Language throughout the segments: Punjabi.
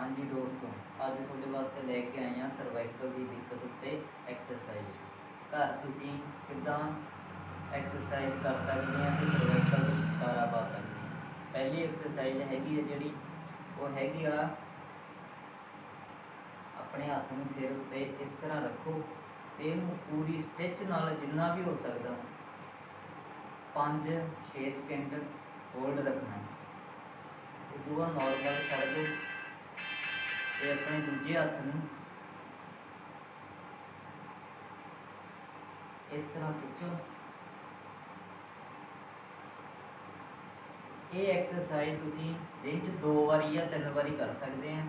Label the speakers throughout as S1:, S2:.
S1: ਹਾਂਜੀ ਦੋਸਤੋ, ਅੱਜ ਤੁਹਾਡੇ ਵਾਸਤੇ ਲੈ ਕੇ ਆਏ ਹਾਂ ਸਰਵਾਈਕਲ ਦੀ ਦਿੱਕਤ ਉੱਤੇ ਐਕਸਰਸਾਈਜ਼ ਘਰ ਤੁਸੀਂ ਕਿੱਦਾਂ ਐਕਸਰਸਾਈਜ਼ ਕਰ ਸਕਦੇ ਆ ਤੇ ਸਰਵਾਈਕਲ ਤੋਂ ਛੁਟਕਾਰਾ ਪਾ ਸਕਦੇ ਆ ਪਹਿਲੀ ਐਕਸਰਸਾਈਜ਼ ਹੈਗੀ ਹੈ ਜਿਹੜੀ, ਉਹ ਹੈਗੀ ਆ ਆਪਣੇ ਹੱਥ ਨੂੰ ਸਿਰ ਉੱਤੇ ਇਸ ਤਰ੍ਹਾਂ ਰੱਖੋ ਤੇ ਇਹਨੂੰ ਪੂਰੀ ਸਟਿਚ ਨਾਲ ਜਿੰਨਾ ਵੀ ਹੋ ਸਕਦਾ 5-6 ਸਕਿੰਟ ਹੋਲਡ ਰੱਖਣਾ। ਇਹ ਦੂਆ ਨਾਰਮਲ ਛੱਡ ਦਿਓ। ਤੇ ਆਪਣੇ ਦੂਜੇ ਹੱਥ ਨੂੰ ਇਸ ਤਰ੍ਹਾਂ ਖਿੱਚੋ। ਇਹ ਐਕਸਰਸਾਈਜ਼ ਤੁਸੀਂ ਦਿਨ 'ਚ ਦੋ ਵਾਰੀ ਜਾਂ ਤਿੰਨ ਵਾਰੀ ਕਰ ਸਕਦੇ ਆ।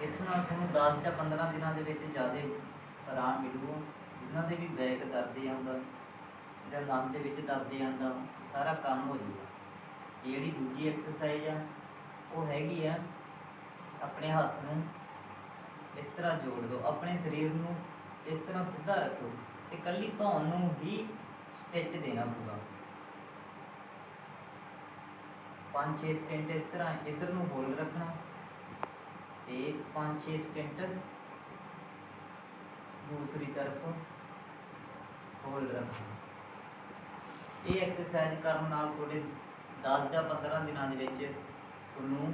S1: ਇਸ ਨਾਲ ਤੁਹਾਨੂੰ 10 ਜਾਂ 15 ਦਿਨਾਂ ਦੇ ਵਿੱਚ ਜ਼ਿਆਦਾ ਆਰਾਮ ਮਿਲੂਗਾ। ਜਿਨ੍ਹਾਂ ਦੇ ਵੀ ਬੈਕ ਦਰਦ ਜਾਂਦਾ ਜਾਂ ਲੱਤ ਦੇ ਵਿੱਚ ਦਰਦ ਜਾਂਦਾ ਸਾਰਾ ਕੰਮ ਹੋ ਜਾਊਗਾ। ਇਹ ਜਿਹੜੀ ਦੂਜੀ ਐਕਸਰਸਾਈਜ਼ ਆ, ਉਹ ਹੈਗੀ ਆ ਆਪਣੇ ਹੱਥ ਨੂੰ ਇਸ ਤਰ੍ਹਾਂ ਜੋੜ ਦਿਓ, ਆਪਣੇ ਸਰੀਰ ਨੂੰ ਇਸ ਤਰ੍ਹਾਂ ਸਿੱਧਾ ਰੱਖੋ ਤੇ ਕੱਲੀ ਧੌਣ ਨੂੰ ਹੀ ਸਟਿਚ ਦੇਣਾ ਪਊਗਾ। 5-6 ਸਕਿੰਟ ਇਸ ਤਰ੍ਹਾਂ ਇੱਧਰ ਨੂੰ ਹੋਲਡ ਰੱਖਣਾ ਤੇ 5-6 ਸਕਿੰਟ ਦੂਸਰੀ ਤਰਫ ਹੋਲਡ ਰੱਖਣਾ। ਇਹ ਐਕਸਰਸਾਈਜ਼ ਕਰਨ ਨਾਲ ਤੁਹਾਡੇ 10 ਜਾਂ 15 ਦਿਨਾਂ ਦੇ ਵਿੱਚ ਤੁਹਾਨੂੰ